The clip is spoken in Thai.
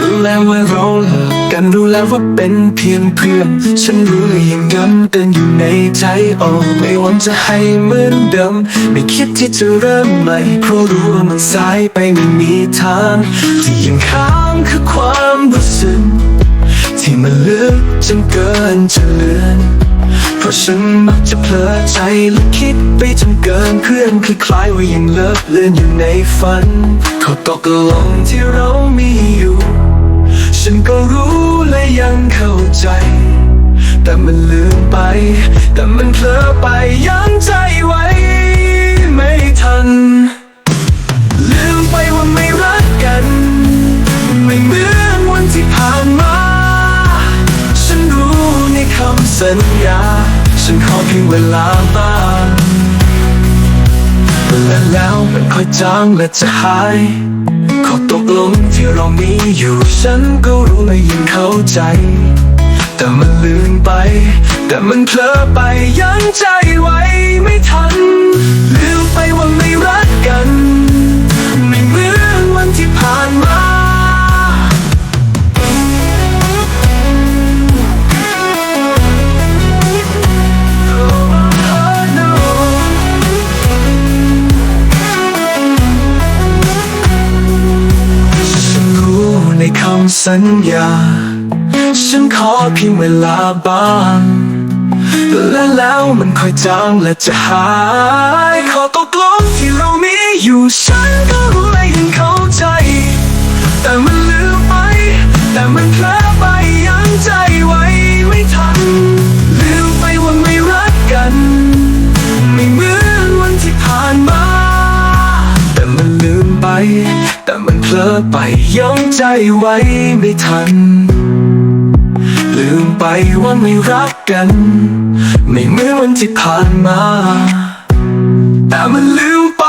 ดูแลว่าเราเลิกกันรู้แล้วว่าเป็นเพียงเพื่อน ฉันรู้อย่างนั้นเต่อยู่ในใจโอ้ไม่หวังจะให้เหมือนเดิม ไม่คิดที่จะเริ่มใหม่เพราะรู้ว่ามันสายไปไม่มีทางที่ยังค้างคือความรู้สึกที่มันลึกจนเกินจะเลือน ฉันมักจะเพลิดใจและคิดไปจนเกินเพื่อนคล้ายๆว่ายังเลิกเลือนอยู่ในฝันเขาตกลงที่เรามีอยู่ ฉันก็รู้และยังเข้าใจ แต่มันลืมไป แต่มันเพลอไปยังใจไว้ไม่ทัน ลืมไปว่าไม่รักกัน ไม่เหมือนวันที่ผ่านมา ฉันรู้ในคำสัญญา ฉันขอเพียงเวลาบ้างและแล้วมันค่อยจางและจะหายขอตกลงที่เรามีอยู่ ฉันก็รู้และยังเข้าใจ แต่มันลืมไป แต่มันเพลอไปยังใจไว้ไม่ทันำสัญญา ฉันขอเพียงเวลาบ้างและแล้วมันค่อยจางและจะหาย ขอตกลงที่เรามีอยู่ฉัน แต่มันเพลอไปย้องใจไว้ไม่ทัน ลืมไปว่าไม่รักกัน ไม่เหมือนวันที่ผ่านมา แต่มันลืมไป